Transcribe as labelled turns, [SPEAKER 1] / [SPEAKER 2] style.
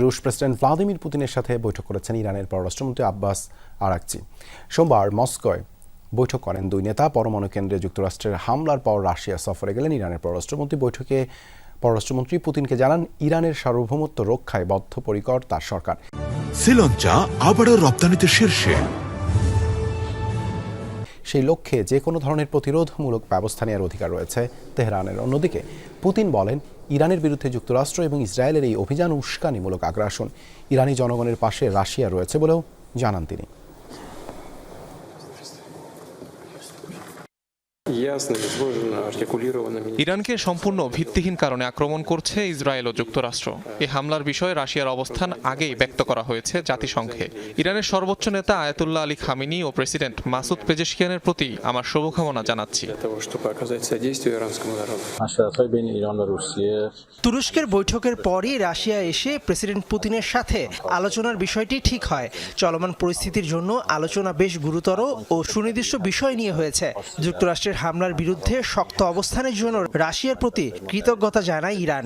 [SPEAKER 1] রুশ president Vladimir পুতিনের সাথে বৈঠক করেছেন ইরানের পররাষ্ট্রমন্ত্রী আব্বাস আরাকচি। সোমবার মস্কোয় বৈঠক করেন দুই নেতা, পরমাণু কেন্দ্রে যুক্তরাষ্ট্রের হামলার পর রাশিয়া সফরে গেলেন ইরানের পররাষ্ট্রমন্ত্রী। বৈঠকে পররাষ্ট্রমন্ত্রী পুতিনকে জানান, ইরানের সার্বভৌমত্ব রক্ষায় বদ্ধপরিকর তার সরকার।
[SPEAKER 2] শ্রীলঞ্চা আবারও রপ্তানিতে শীর্ষে।
[SPEAKER 1] সেই লক্ষ্যে যে কোনো ধরনের প্রতিরোধমূলক ব্যবস্থা নেওয়ার অধিকার রয়েছে তেহরানের। অন্যদিকে, পুতিন বলেন, ইরানের বিরুদ্ধে যুক্তরাষ্ট্র এবং ইসরায়েলের এই অভিযান উস্কানিমূলক আগ্রাসন। ইরানি জনগণের পাশে রাশিয়া রয়েছে বলেও জানান তিনি।
[SPEAKER 3] ইরানকে সম্পূর্ণ ভিত্তিহীন কারণে আক্রমণ করছে ইসরায়েল ও যুক্তরাষ্ট্র। এ হামলার বিষয়ে রাশিয়ার অবস্থান আগেই ব্যক্ত করা হয়েছে জাতিসংঘে। ইরানের সর্বোচ্চ নেতা আয়াতুল্লাহ আলী খামিনি ও প্রেসিডেন্ট মাসুদ পেজেশকিয়ানের প্রতি আমার শুভকামনা জানাচ্ছি।
[SPEAKER 4] তুরস্কের বৈঠকের পরই রাশিয়া এসে প্রেসিডেন্ট পুতিনের সাথে আলোচনার বিষয়টি ঠিক হয়। চলমান পরিস্থিতির জন্য আলোচনা বেশ গুরুতর ও সুনির্দিষ্ট বিষয় নিয়ে হয়েছে। যুক্তরাষ্ট্রের হামলার বিরুদ্ধে শক্ত অবস্থানের জন্য রাশিয়ার প্রতি কৃতজ্ঞতা জানায় ইরান.